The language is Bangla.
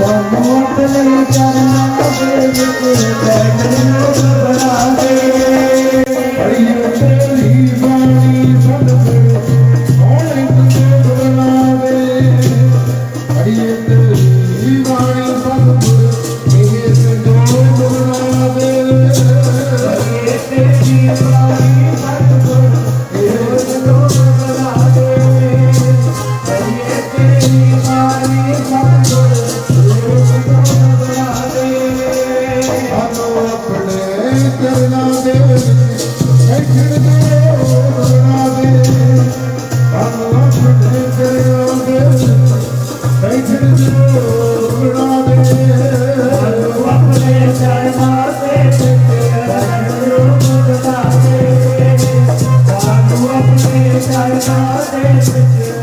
তোমার As I stand with you.